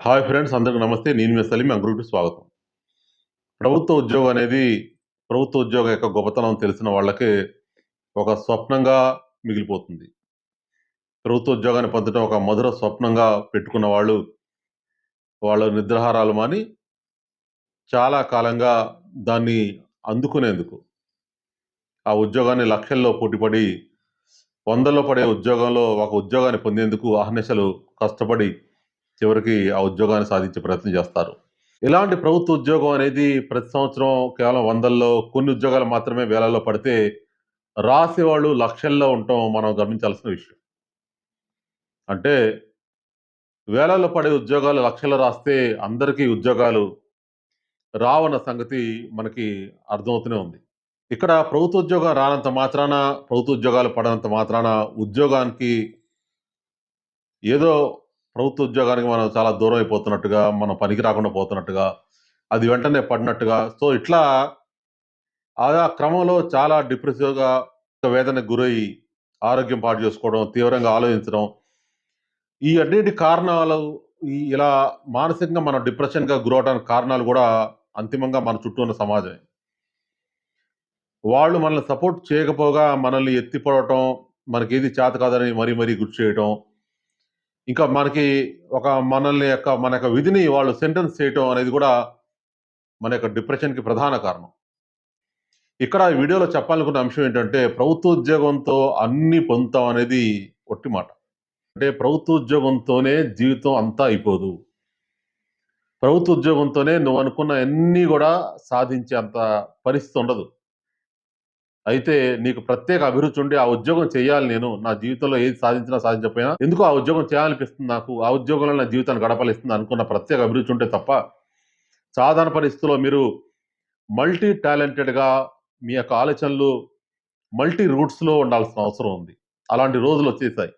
Hi friends అందరికి నమస్తే. నేను మీ సలీం అంగ్రూటి స్వాగతం. ప్రభుత్వ ఉద్యోగం అనేది ప్రభుత్వ ఉద్యోగం యొక్క గొప్పతనం తెలిసిన వాళ్ళకి ఒక స్వప్నంగా మిగిలిపోతుంది. ప్రభుత్వ ఉద్యోగాన్ని పొందడం ఒక మధుర స్వప్నంగా పెట్టుకున్న వాళ్ళు వాళ్ళ నిద్రహారాలు మాని చాలా కాలంగా దాన్ని అందుకునేందుకు ఆ ఉద్యోగాన్ని లక్షల్లో పోటీపడి వందల్లో పడే ఉద్యోగంలో ఒక ఉద్యోగాన్ని పొందేందుకు అహర్నిశలు కష్టపడి చివరికి ఆ ఉద్యోగాన్ని సాధించే ప్రయత్నం చేస్తారు. ఇలాంటి ప్రభుత్వ ఉద్యోగం అనేది ప్రతి సంవత్సరం కేవలం వందల్లో కొన్ని ఉద్యోగాలు మాత్రమే వేలల్లో పడితే రాసేవాళ్ళు లక్షల్లో ఉండటం మనం గమనించాల్సిన విషయం. అంటే వేలల్లో పడే ఉద్యోగాలు లక్షల్లో రాస్తే అందరికీ ఉద్యోగాలు రావన్న సంగతి మనకి అర్థమవుతూనే ఉంది. ఇక్కడ ప్రభుత్వ ఉద్యోగం రానంత మాత్రాన ప్రభుత్వ ఉద్యోగాలు పడనంత మాత్రాన ఉద్యోగానికి ఏదో ప్రభుత్వ ఉద్యోగానికి మనం చాలా దూరం అయిపోతున్నట్టుగా మనం పనికి రాకుండా పోతున్నట్టుగా అది వెంటనే పడినట్టుగా. సో ఇట్లా ఆ క్రమంలో చాలా డిప్రెసివ్గా వేదనకు గురయ్యి ఆరోగ్యం పాటు చేసుకోవడం తీవ్రంగా ఆలోచించడం. ఈ అన్నిటి కారణాలు ఈ ఇలా మానసికంగా మనం డిప్రెషన్గా గురవడానికి కారణాలు కూడా అంతిమంగా మన చుట్టూ ఉన్న సమాజమే. వాళ్ళు మనల్ని సపోర్ట్ చేయకపోగా మనల్ని ఎత్తిపడటం మనకి ఏది చేత కాదని మరీ మరీ గుర్తు చేయటం ఇంకా మనకి ఒక మనల్ని యొక్క మన యొక్క విధిని వాళ్ళు సెంటెన్స్ చేయటం అనేది కూడా మన యొక్క డిప్రెషన్కి ప్రధాన కారణం. ఇక్కడ ఈ వీడియోలో చెప్పాలనుకున్న అంశం ఏంటంటే ప్రభుత్వ ఉద్యోగంతో అన్ని పొందుతాం అనేది ఒట్టి మాట. అంటే ప్రభుత్వ ఉద్యోగంతోనే జీవితం అంతా అయిపోదు. ప్రభుత్వ ఉద్యోగంతోనే నువ్వు అనుకున్న అన్నీ కూడా సాధించే అంత పరిస్థితి ఉండదు. అయితే నీకు ప్రత్యేక అభిరుచి ఉండి ఆ ఉద్యోగం చేయాలి నేను నా జీవితంలో ఏది సాధించినా సాధించకపోయినా ఎందుకు ఆ ఉద్యోగం చేయాలనిపిస్తుంది నాకు? ఆ ఉద్యోగంలో నా జీవితాన్ని గడపలిస్తుంది అనుకున్న ప్రత్యేక అభిరుచి ఉంటే తప్ప సాధారణ పరిస్థితుల్లో మీరు మల్టీ టాలెంటెడ్గా మీ యొక్క ఆలోచనలు మల్టీ రూట్స్లో ఉండాల్సిన అవసరం ఉంది. అలాంటి రోజులు వచ్చేసాయి.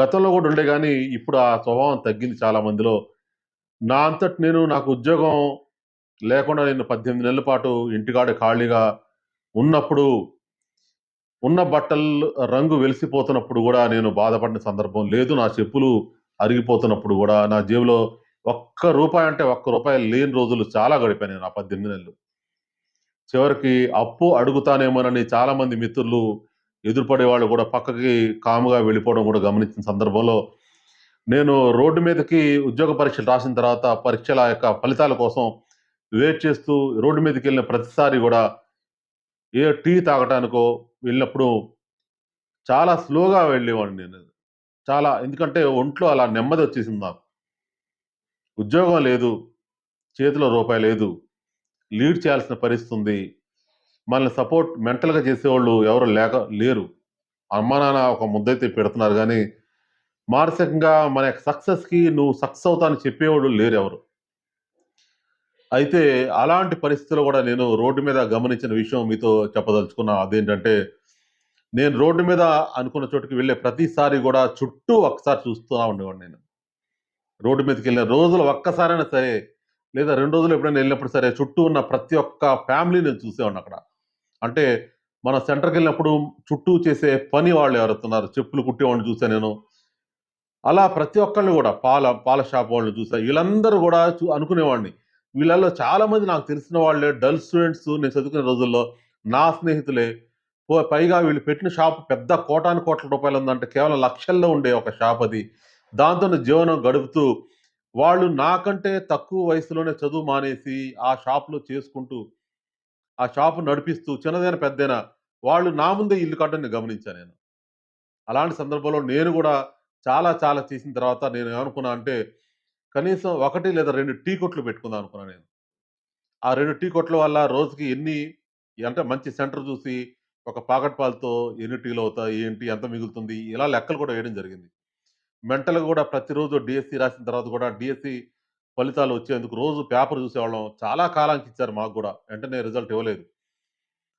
గతంలో కూడా ఉండే కానీ ఇప్పుడు ఆ స్వభావం తగ్గింది చాలా మందిలో. నా అంతటి నేను నాకు ఉద్యోగం లేకుండా నేను పద్దెనిమిది నెలల పాటు ఇంటికాడ ఖాళీగా ఉన్నప్పుడు ఉన్న బట్టలు రంగు వెలిసిపోతున్నప్పుడు కూడా నేను బాధపడిన సందర్భం లేదు. నా చెప్పులు అరిగిపోతున్నప్పుడు కూడా నా జేబులో ఒక్క రూపాయి అంటే ఒక్క రూపాయి లేని రోజులు చాలా గడిపాను నేను ఆ పద్దెనిమిది నెలలు. చివరికి అప్పు అడుగుతానేమోనని చాలామంది మిత్రులు ఎదురుపడే వాళ్ళు కూడా పక్కకి కాముగా వెళ్ళిపోవడం కూడా గమనించిన సందర్భంలో నేను రోడ్డు మీదకి ఉద్యోగ పరీక్షలు రాసిన తర్వాత పరీక్షల యొక్క ఫలితాల కోసం వెయిట్ చేస్తూ రోడ్డు మీదకి వెళ్ళిన ప్రతిసారి కూడా ఏ టీ తాగటానికో వెళ్ళినప్పుడు చాలా స్లోగా వెళ్ళేవాడిని నేను. చాలా ఎందుకంటే ఒంట్లో అలా నెమ్మది వచ్చేసింది నాకు. ఉద్యోగం లేదు చేతిలో రూపాయి లేదు లీడ్ చేయాల్సిన పరిస్థితి ఉంది. మనల్ని సపోర్ట్ మెంటల్గా చేసేవాళ్ళు ఎవరు లేక లేరు. అమ్మ నాన్న ఒక ముద్దైతే పెడుతున్నారు కానీ మానసికంగా మన యొక్క సక్సెస్కి నువ్వు సక్సెస్ అవుతానని చెప్పేవాడు లేరు ఎవరు. అయితే అలాంటి పరిస్థితుల్లో కూడా నేను రోడ్డు మీద గమనించిన విషయం మీతో చెప్పదలుచుకున్నా. అదేంటంటే నేను రోడ్డు మీద అనుకున్న చోటుకి వెళ్ళే ప్రతిసారి కూడా చుట్టూ ఒక్కసారి చూస్తూ ఉండేవాడిని నేను. రోడ్డు మీదకి వెళ్ళిన రోజులు ఒక్కసారైనా సరే లేదా రెండు రోజులు ఎప్పుడైనా వెళ్ళినప్పుడు సరే చుట్టూ ఉన్న ప్రతి ఒక్క ఫ్యామిలీ నేను చూసేవాడిని అక్కడ. అంటే మన సెంటర్కి వెళ్ళినప్పుడు చుట్టూ చేసే పని వాళ్ళు ఎవరుతున్నారు చెప్పులు కుట్టేవాడిని చూసాను నేను. అలా ప్రతి ఒక్కళ్ళు కూడా పాల పాల షాప్ వాళ్ళని చూసా. వీళ్ళందరూ కూడా చూ- అనుకునేవాడిని. వీళ్ళల్లో చాలామంది నాకు తెలిసిన వాళ్ళే డల్ స్టూడెంట్స్ నేను చదువుకునే రోజుల్లో నా స్నేహితులే. పో- పైగా వీళ్ళు పెట్టిన షాప్ పెద్ద కోటాను కోట్ల రూపాయలు ఉందంటే కేవలం లక్షల్లో ఉండే ఒక షాప్ అది. దాంతో జీవనం గడుపుతూ వాళ్ళు నాకంటే తక్కువ వయసులోనే చదువు మానేసి ఆ షాప్లో చేసుకుంటూ ఆ షాపు నడిపిస్తూ చిన్నదైన పెద్దైనా వాళ్ళు నా ముందే ఇల్లు కట్టని గమనించాను నేను. అలాంటి సందర్భంలో నేను కూడా చాలా చాలా చేసిన తర్వాత నేను ఏమనుకున్నా అంటే కనీసం ఒకటి లేదా రెండు టీ కొట్లు పెట్టుకుందాం అనుకున్నాను నేను. ఆ రెండు టీ కొట్ల వల్ల రోజుకి ఎన్ని అంటే మంచి సెంటర్ చూసి ఒక పాకెట్ పాలతో ఎన్ని టీలు అవుతాయి ఏంటి ఎంత మిగులుతుంది ఇలా లెక్కలు కూడా వేయడం జరిగింది. మెంటల్గా కూడా ప్రతిరోజు డిఎస్సి రాసిన తర్వాత కూడా డిఎస్సి ఫలితాలు వచ్చేందుకు రోజు పేపర్ చూసేవాళ్ళం. చాలా కాలానికి ఇచ్చారు మాకు కూడా. వెంటనే రిజల్ట్ ఇవ్వలేదు.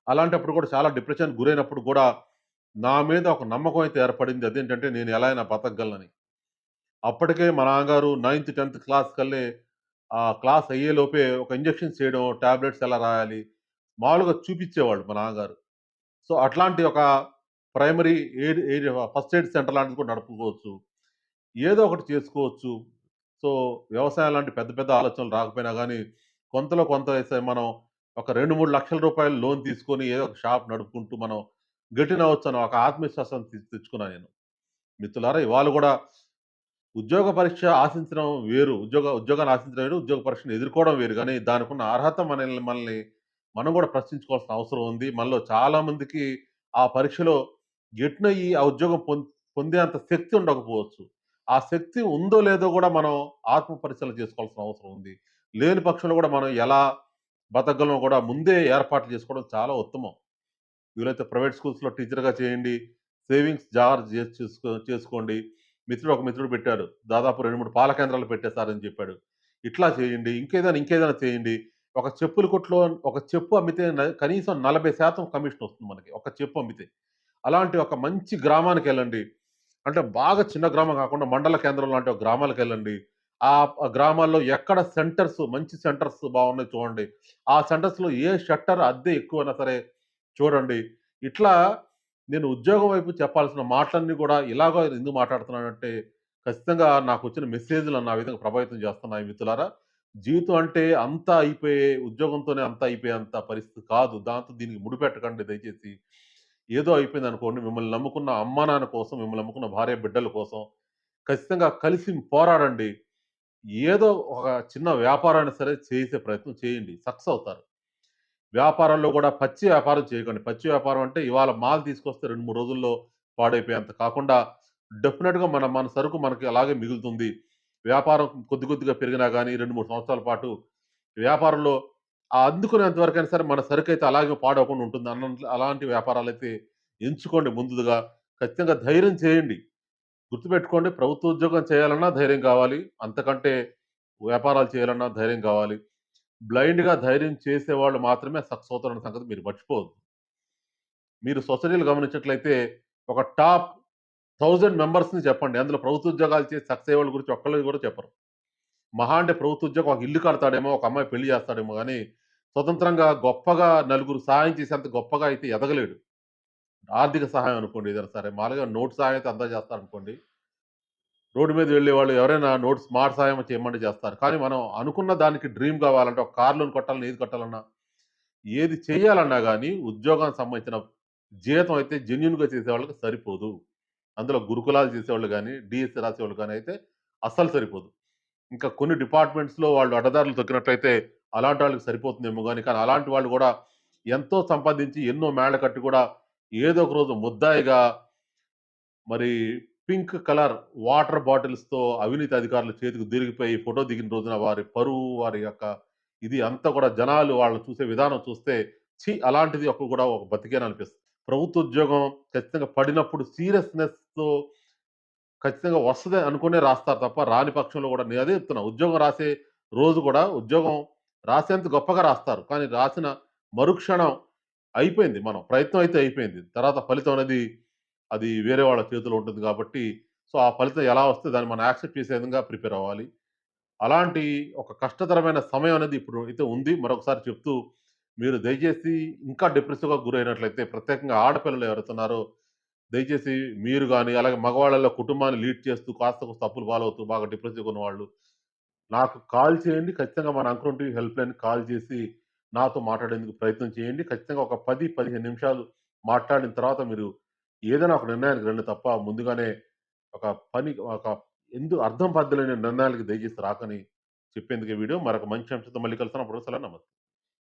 అలాంటప్పుడు కూడా చాలా డిప్రెషన్ గురైనప్పుడు కూడా నా మీద ఒక నమ్మకం అయితే ఏర్పడింది. అదేంటంటే నేను ఎలా అయినా బతకగలనని. అప్పటికే మా నాన్నగారు నైన్త్ టెన్త్ క్లాస్ కల్లే ఆ క్లాస్ అయ్యేలోపే ఒక ఇంజెక్షన్ చేయడం ట్యాబ్లెట్స్ ఎలా రాయాలి మామూలుగా చూపించేవాళ్ళు మా నాన్నగారు. సో అట్లాంటి ఒక primary aid aid first aid centre లాంటిది కూడా నడుపుకోవచ్చు. ఏదో ఒకటి చేసుకోవచ్చు. సో, వ్యవసాయం లాంటి పెద్ద పెద్ద ఆలోచనలు రాకపోయినా కానీ కొంతలో కొంత వేస్తే మనం ఒక 2, 3 లక్షల రూపాయలు లోన్ తీసుకొని ఏదో ఒక షాప్ నడుపుకుంటూ మనం గెటినవ్వొచ్చని ఒక ఆత్మవిశ్వాసం తెచ్చుకున్నాను తెచ్చుకున్నా నేను. మిత్రులారా ఇవాళ కూడా ఉద్యోగ పరీక్ష ఆశించడం వేరు. ఉద్యోగ ఉద్యోగాన్ని ఆశించడం వేరు. ఉద్యోగ పరీక్షను ఎదుర్కోవడం వేరు. కానీ దానికున్న అర్హత మనల్ని మనల్ని మనం కూడా ప్రశ్నించుకోవాల్సిన అవసరం ఉంది. మనలో చాలామందికి ఆ పరీక్షలో గెట్టినయ్యి ఆ ఉద్యోగం పొం పొందేంత శక్తి ఉండకపోవచ్చు. ఆ శక్తి ఉందో లేదో కూడా మనం ఆత్మ పరిశీలన చేసుకోవాల్సిన అవసరం ఉంది. లేని పక్షంలో కూడా మనం ఎలా బతకగలం కూడా ముందే ఏర్పాట్లు చేసుకోవడం చాలా ఉత్తమం. వీలైతే ప్రైవేట్ స్కూల్స్‌లో టీచర్‌గా చేయండి. సేవింగ్స్ జార్ చేసుకో చేసుకోండి. మిత్రుడు ఒక మిత్రుడు పెట్టాడు. దాదాపు 2, 3 పాల కేంద్రాలు పెట్టా చెప్పాడు. ఇట్లా చేయండి. ఇంకేదైనా, ఇంకేదైనా చేయండి. ఒక చెప్పుల కొట్టులో ఒక చెప్పు అమ్మితే కనీసం 40% కమిషన్ వస్తుంది మనకి. ఒక చెప్పు అమ్మితే. అలాంటి ఒక మంచి గ్రామానికి వెళ్ళండి అంటే బాగా చిన్న గ్రామం కాకుండా మండల కేంద్రం లాంటి ఒక గ్రామాలకెళ్ళండి. ఆ గ్రామాల్లో ఎక్కడ సెంటర్స్ మంచి సెంటర్స్ బాగున్నాయి చూడండి. ఆ సెంటర్స్‌లో ఏ షట్టర్ అద్దె ఎక్కువైనా సరే చూడండి. ఇట్లా నేను ఉద్యోగం వైపు చెప్పాల్సిన మాటలన్నీ కూడా ఇలాగో ఎందుకు మాట్లాడుతున్నానంటే, ఖచ్చితంగా నాకు వచ్చిన మెసేజ్‌లు నా విధంగా ప్రభావితం చేస్తున్నాయి మిత్రులారా. జీవితం అంటే అంతా అయిపోయే ఉద్యోగంతోనే అంతా అయిపోయేంత పరిస్థితి కాదు. దాంతో దీనికి ముడిపెట్టకండి దయచేసి. ఏదో అయిపోయింది అనుకోండి మిమ్మల్ని నమ్ముకున్న అమ్మా, నాన్న కోసం, మిమ్మల్ని నమ్ముకున్న భార్య, బిడ్డల కోసం ఖచ్చితంగా కలిసి పోరాడండి. ఏదో ఒక చిన్న వ్యాపారాన్ని సరే చేసే ప్రయత్నం చేయండి. సక్సెస్ అవుతారు. వ్యాపారాల్లో కూడా పచ్చి వ్యాపారం చేయకండి. పచ్చి వ్యాపారం అంటే ఇవాళ మాల్ తీసుకొస్తే 2, 3 రోజుల్లో పాడైపోయేంత కాకుండా డెఫినెట్గా మన మన సరుకు మనకి అలాగే మిగులుతుంది. వ్యాపారం కొద్ది కొద్దిగా పెరిగినా కానీ రెండు మూడు సంవత్సరాల పాటు వ్యాపారంలో ఆ అందుకునేంత వరకైనా సరే మన సరుకు అయితే అలాగే పాడవకుండా ఉంటుంది. అన్న అలాంటి వ్యాపారాలైతే ఎంచుకోండి ముందుగా. ఖచ్చితంగా ధైర్యం చేయండి. గుర్తుపెట్టుకోండి ప్రభుత్వ ఉద్యోగం చేయాలన్నా ధైర్యం కావాలి. అంతకంటే వ్యాపారాలు చేయాలన్నా ధైర్యం కావాలి. బ్లైండ్‌గా ధైర్యం చేసేవాళ్ళు మాత్రమే సక్సెస్ అవుతారన్న సంగతి మీరు మర్చిపోవద్దు. మీరు సొసైటీలు గమనించినట్లయితే ఒక టాప్ థౌజండ్ మెంబర్స్‌ని చెప్పండి. అందులో ప్రభుత్వ ఉద్యోగాలు చేసి సక్సెస్ అయ్యేవాళ్ళ గురించి ఒక్కళ్ళని కూడా చెప్పరు. మహా అంటే ప్రభుత్వ ఉద్యోగం ఒక ఇల్లు కడతాడేమో, ఒక అమ్మాయి పెళ్ళి చేస్తాడేమో కానీ స్వతంత్రంగా గొప్పగా నలుగురు సహాయం చేసేంత గొప్పగా అయితే ఎదగలేడు. ఆర్థిక సహాయం అనుకోండి ఏదైనా సరే. మామూలుగా నోటు సహాయం అయితే అందజేస్తారనుకోండి రోడ్డు మీద వెళ్ళే వాళ్ళు ఎవరైనా నోట్స్ స్మార్ట్ సహాయం చేయమంటే చేస్తారు. కానీ మనం అనుకున్న దానికి డ్రీమ్ కావాలంటే ఒక కార్ లోన్ ఏది కట్టాలన్నా, ఏది చేయాలన్నా కానీ ఉద్యోగానికి సంబంధించిన జీతం అయితే జెన్యున్గా చేసేవాళ్ళకి సరిపోదు. అందులో గురుకులాలు చేసేవాళ్ళు కానీ డిఎస్సి రాసేవాళ్ళు కానీ అయితే అస్సలు సరిపోదు. ఇంకా కొన్ని డిపార్ట్మెంట్స్‌లో వాళ్ళు అడ్డదారులు తొక్కినట్లయితే అలాంటి వాళ్ళకి సరిపోతుందేమో కానీ కానీ అలాంటి వాళ్ళు కూడా ఎంతో సంపాదించి ఎన్నో మేడలు కట్టి కూడా ఏదో ఒక రోజు ముద్దాయిగా మరి పింక్ కలర్ వాటర్ బాటిల్స్‌తో అవినీతి అధికారుల చేతికి దిరిగిపోయి ఫోటో దిగిన రోజున వారి పరువు, వారి యొక్క ఇది అంతా కూడా జనాలు వాళ్ళని చూసే విధానం చూస్తే ఛీ! అలాంటిది ఒక కూడా ఒక బతికేననిపిస్తుంది. ప్రభుత్వ ఉద్యోగం ఖచ్చితంగా పడినప్పుడు సీరియస్‌నెస్‌తో ఖచ్చితంగా వస్తుంది అనుకునే రాస్తారు తప్ప రాని పక్షంలో కూడా నేను అదే చెప్తున్నా. ఉద్యోగం రాసే రోజు కూడా ఉద్యోగం రాసేంత గొప్పగా రాస్తారు. కానీ రాసిన మరుక్షణం అయిపోయింది మనం ప్రయత్నం అయితే అయిపోయింది. తర్వాత ఫలితం అనేది అది వేరే వాళ్ళ చేతిలో ఉంటుంది కాబట్టి, సో, ఆ ఫలితం ఎలా వస్తే దాన్ని మనం యాక్సెప్ట్ చేసే విధంగా ప్రిపేర్ అవ్వాలి. అలాంటి ఒక కష్టతరమైన సమయం అనేది ఇప్పుడు అయితే ఉంది. మరొకసారి చెప్తూ మీరు దయచేసి ఇంకా డిప్రెసివ్‌గా గురైనట్లయితే ప్రత్యేకంగా ఆడపిల్లలు ఎవరుతున్నారో దయచేసి మీరు కానీ అలాగే మగవాళ్ళలో కుటుంబాన్ని లీడ్ చేస్తూ కాస్త కోస్త అప్పుల పాలవుతూ బాగా డిప్రెసివ్‌గా ఉన్నవాళ్ళు నాకు కాల్ చేయండి. ఖచ్చితంగా మన అంకురం టీవీ హెల్ప్ లైన్ కాల్ చేసి నాతో మాట్లాడేందుకు ప్రయత్నం చేయండి. ఖచ్చితంగా ఒక 10, 15 నిమిషాలు మాట్లాడిన తర్వాత మీరు ఏదైనా ఒక నిర్ణయానికి రండి తప్ప ముందుగానే ఒక పని ఒక ఎందు అర్థం పర్థం లేని నిర్ణయాలకి దయచేసి రాకని చెప్పేందుకే వీడియో. మరొక మంచి అంశంతో మళ్ళీ కలుస్తాను. అప్పుడు సలహా నమస్తే.